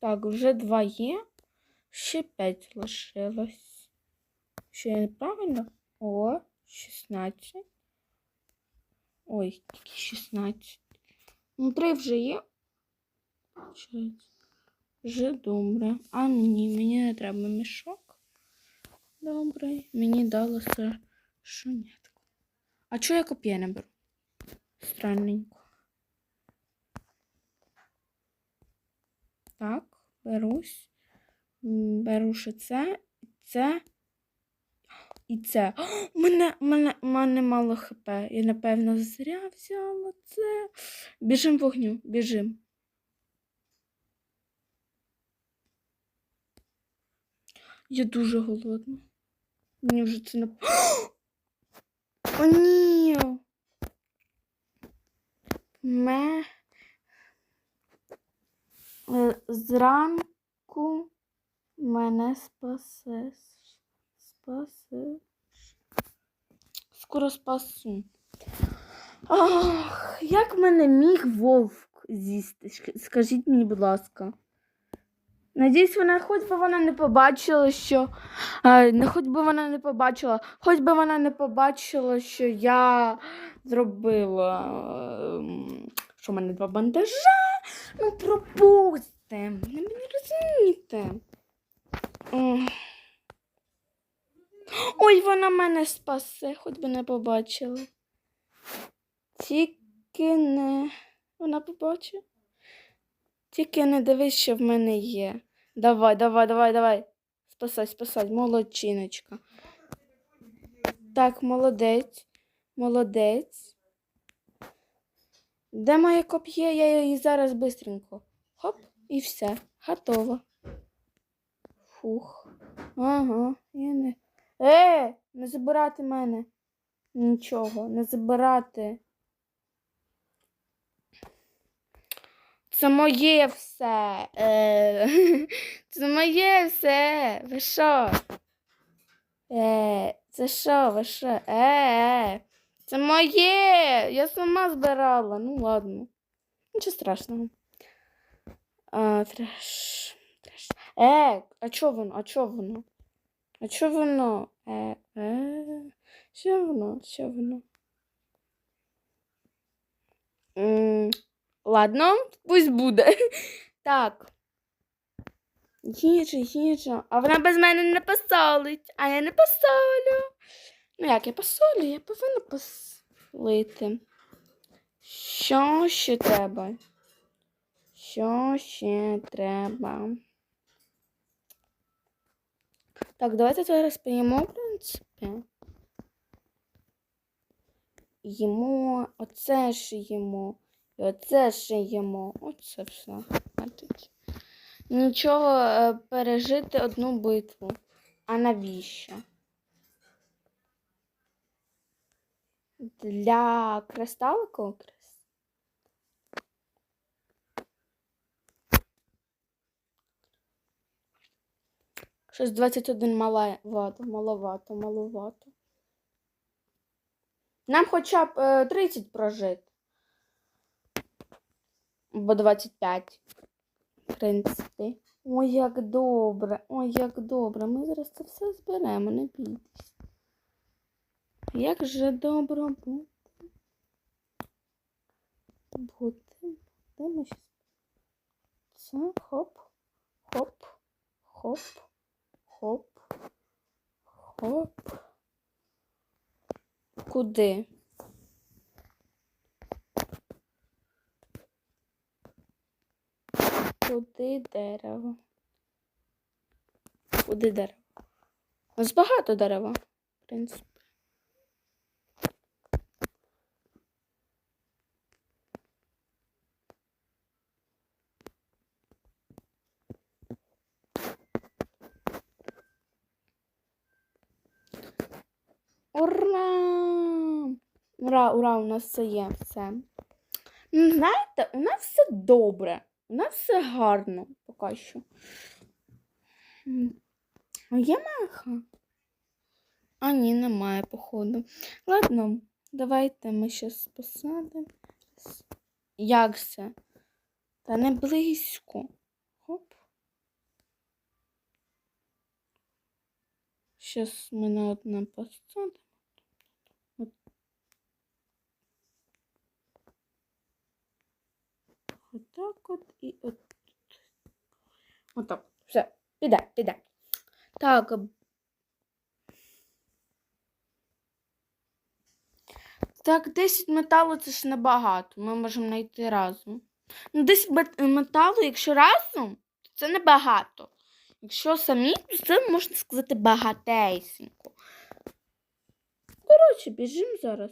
Так, вже два є. Ще п'ять лишилось. Що я неправильно? О, 16. Ой, тільки 16. Ну, три вже є. Вже добре. А ні, мені не треба мішок. Добре. Мені дало шунятку. А чого я коп'є не беру? Странненько. Так, берусь. Беру ще це, це і це. У мене, мене, мене мало хп. Я, напевно, зря взяла це. Біжим вогню, біжим. Я дуже голодна. Мені вже це не. О, ні. Ме. Е, Зранку мене спасеш. Спасеш. Скоро спасу. Ах, як мене міг вовк з'їсти? Скажіть мені, будь ласка. Надіюсь, вона хоч би вона не побачила, що. Не хоч би вона не побачила, хоч би вона не побачила, що я зробила. ем, Що в мене два бандажа. Ну, пропусти. Ви мене розумієте. Ой, вона мене спасе, хоч би не побачила. Тільки не. Вона побачить. Тільки не дивись, що в мене є. Давай, давай, давай, давай. Спасай, спасай, молодчиночка. Так, молодець. Молодець. Де моє коп'є? Я її зараз бистренько. Хоп, і все. Готово. Фух. Ага, я не. Е, не забирати мене. Нічого, не забирати. Це моє все. Е, це моє все. Ви що? Е, це що, ви що? Е, е, це моє. Я сама збирала. Ну ладно. Нічого страшного. А, треш. Треш. Е, а чо воно? А чо воно? А чо воно? Е, е. Що воно? Що воно? М, Ладно, пусть буде. Так. Їжа, їжа. А вона без мене не посолить, а я не посолю. Ну як я посолю, я повинна посолити. Що ще треба? Що ще треба? Так, давайте зараз поїмо, в принципі. Їмо, оце ж їмо. І оце ще їмо. Оце все. Нічого е, пережити одну битву. А навіщо? Для кристалику? Крис- Щось 21 маловато, маловато, маловато. Нам хоча б е, 30 прожити. Або 25. В принципі. Ой, як добре, ой, як добре. Ми зараз це все зберемо, не бійтесь. Як же добре бути. Бути. Де ми? Це хоп, хоп, хоп, хоп, хоп. Куди? Куди дерево? Куди дерево? У нас багато дерева, в принципі. Ура, ура, у нас все є все. Ну, знаєте, у нас все добре, у нас все гарно поки що. А є маха? А, ні, немає, походу. Ладно, давайте ми зараз посадимо. Як все? Та не близько. Хоп. Щас ми на одне посадимо. Отак от і от. Отак. Все, піде, піде. Так. Так, 10 металу це ж небагато. Ми можемо знайти разом. Ну, 10 бет- металу, якщо разом, то це небагато. Якщо самі, то це можна сказати багатесенько. Коротше, біжимо зараз.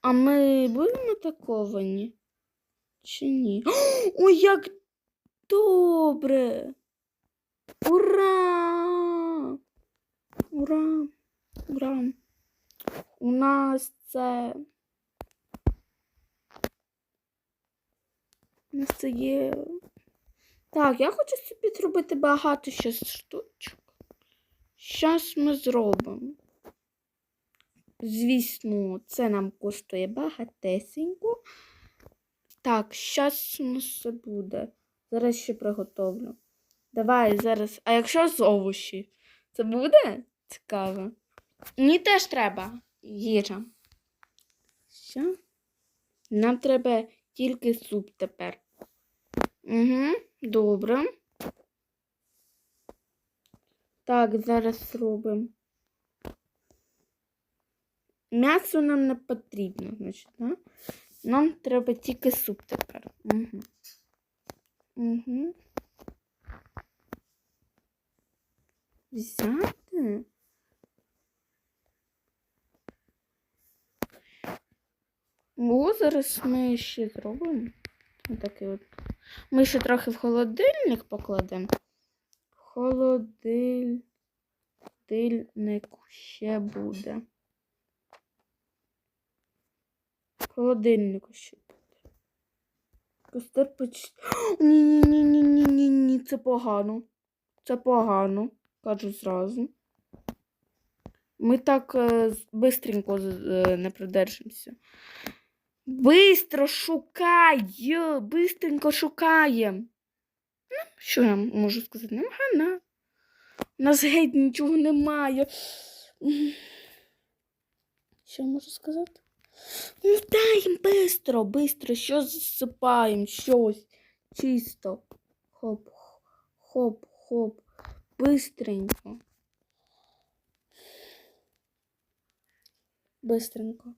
А ми будемо атаковані? Чи ні? Ой, як добре! Ура! Ура! Ура! У нас це. У нас це є. Так, я хочу собі зробити багато ще штучок. Щас ми зробимо. Звісно, це нам коштує багатесенько. Так, щас у нас все буде. Зараз ще приготовлю. Давай зараз. А якщо з овочі? Це буде цікаво? Мені теж треба їжа. Що? Нам треба тільки суп тепер. Угу, добре. Так, зараз зробимо. М'ясо нам не потрібно, значить, да? Нам треба тільки суп тепер. Угу. Угу. Взяти? О, зараз ми ще зробимо. Отакий от. Ми ще трохи в холодильник покладемо. Холодильник ще буде. В холодильнику ще буде. Костер поч... Ні-ні-ні-ні-ні-ні, це погано. Це погано, кажу зразу. Ми так е, бистренько е, не придержимося. Бистро шукай, бистренько шукаємо. Ну, що я можу сказати? Ну, гана. У нас геть нічого немає. Що я можу сказати? Їм бистро, бистро, що засипаємо, щось. Чисто. Хоп, хоп, хоп. Бистренько. Бистренько.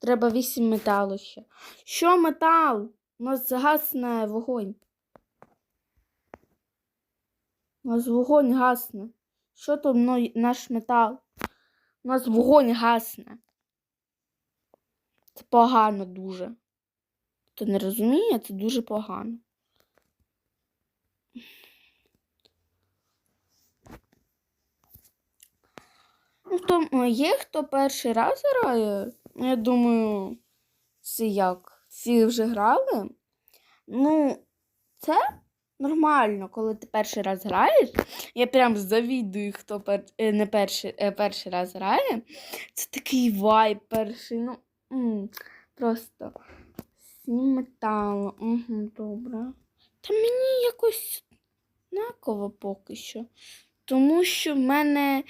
Треба вісім металу ще. Що метал? У нас загасне вогонь. У нас вогонь гасне. Що мною наш метал? У нас вогонь гасне. Це погано дуже. Хто не розуміє, це дуже погано. Ну, хто, е, є хто перший раз грає? Я думаю, всі як? Всі вже грали. Ну, це нормально, коли ти перший раз граєш. Я прям завідую, хто пер... е, не перший, е, перший раз грає. Це такий вайб перший. Ну, м, просто сім металу. Угу, добре. Та мені якось однаково поки що. Тому що в мене,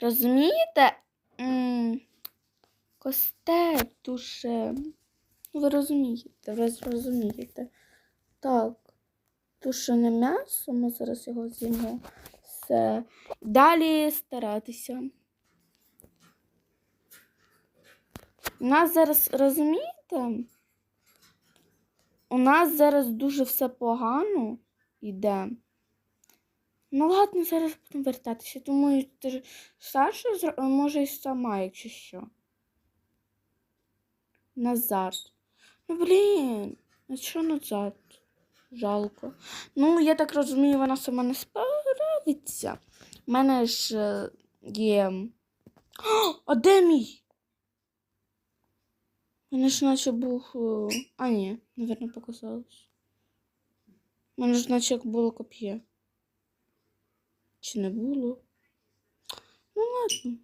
розумієте, м, костер дуже. Ви розумієте, ви розумієте. Так, тушене м'ясо, ми зараз його з'їмо. Все. Далі старатися. У нас зараз, розумієте? У нас зараз дуже все погано йде. Ну, ладно, зараз будемо вертатися. Думаю, ти Саша може і сама, якщо що. Назад. Ну, блін, а що назад? Жалко. Ну, я так розумію, вона сама не справиться. У мене ж е, є. А де мій? Мене ж наче був. е, А, ні, напевно, показалось. У мене ж наче як було коп'є. Чи не було? Ну, ладно.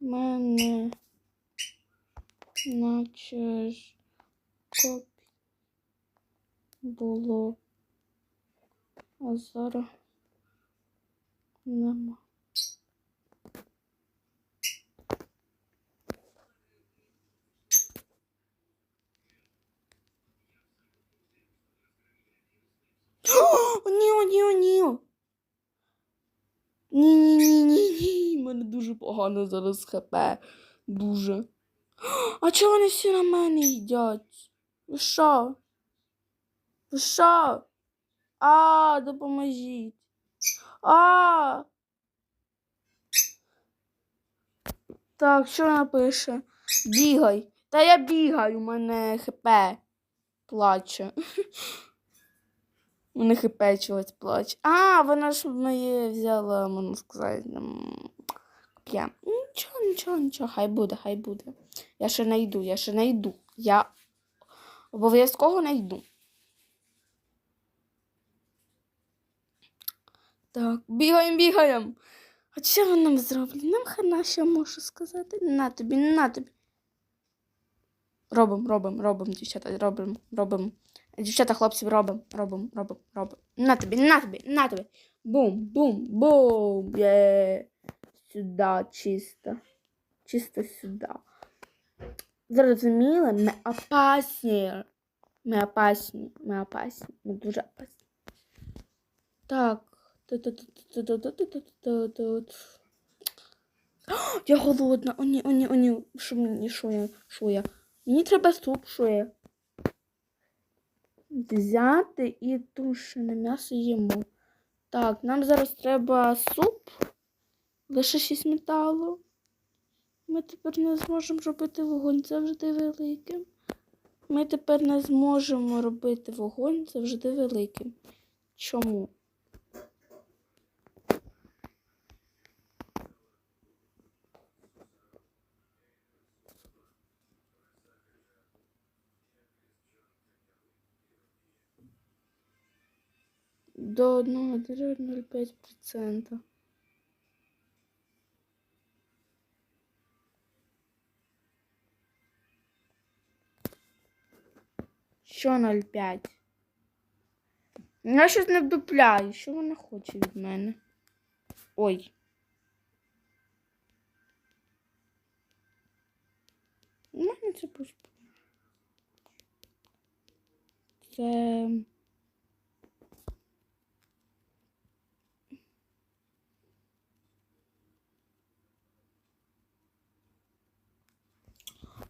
Мене наче ж копій було. А зараз нема. Ні-ні-ні-ні-ні, мене дуже погано зараз хп. Дуже. А чого вони всі на мене їдять? Ви що? Ви що? А, допоможіть. А. Так, що вона пише? Бігай. Та я бігаю, у мене хп плаче. У мене хп чогось плаче. А, вона ж моє взяла, можна сказати, коп'я. Нічого, нічого, нічого, хай буде, хай буде. Я ще найду, я ще найду. Я обов'язково найду. Так, бігаємо, бігаємо. А що ви нам зроблять? Нам хана що можу сказати. На тобі, на тобі. Робимо, робимо, робимо, дівчата, робимо, робимо. Дівчата, хлопці, робимо, робимо, робимо, робимо. На тобі, на тобі, на тобі. Бум, бум, бум. Є. Сюди, чисто. Чисто сюди зрозуміли, ми опасні. Ми опасні, ми опасні, ми дуже опасні. Так. Я голодна. О, ні, о, ні, о, ні. Що мені, що я, що я? Мені треба суп, що я. Взяти і тушене м'ясо їмо. Так, нам зараз треба суп. Лише 6 металу. Ми тепер не зможемо робити вогонь, це вже велике. Ми тепер не зможемо робити вогонь, це вже велике. Чому? До 1,05%. Що 0,5? Я щось не вдупляю. Що вона хоче від мене? Ой. У мене це пусть. Це.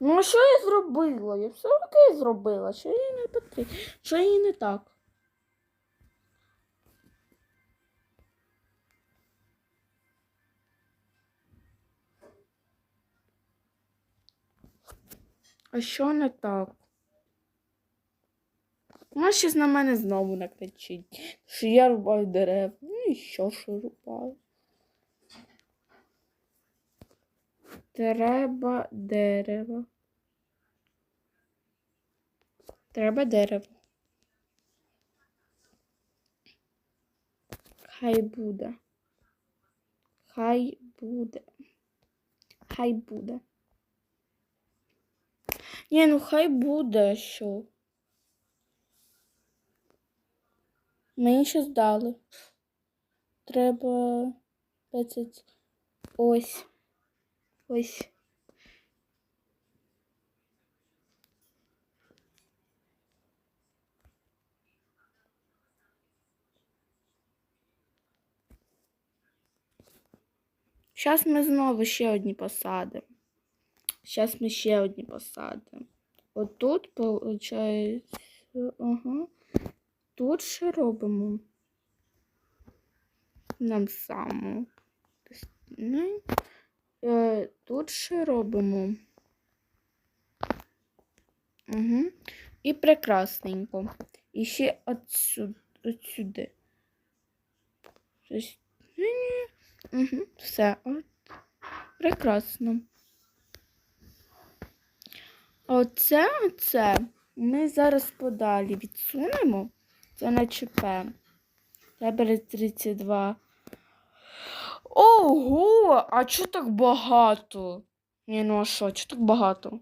Ну, а що я зробила? Я все таки зробила. Що їй не потрібно? Що їй не так? А що не так? Вона щось на мене знову накричить, що я рубаю дерев. Ну і що, що рубаю? Треба дерево. Треба дерево. Хай буде. Хай буде. Хай буде. Ні, ну хай буде що. Мені щось дали. Треба 20. Ось. Ось. Зараз ми знову ще одні посадимо. Зараз ми ще одні посадимо. Отут, виходить, ага. Тут ще робимо. Нам саму. Ну, е, Тут ще робимо. Угу. І прекрасненько. І ще отсюди. отсюди. Щось. Угу. Все. От. Прекрасно. Оце, оце ми зараз подалі відсунемо. Це на ЧП. Тебе 32. Ого! А чого так багато? Ні, ну а що, чого так багато?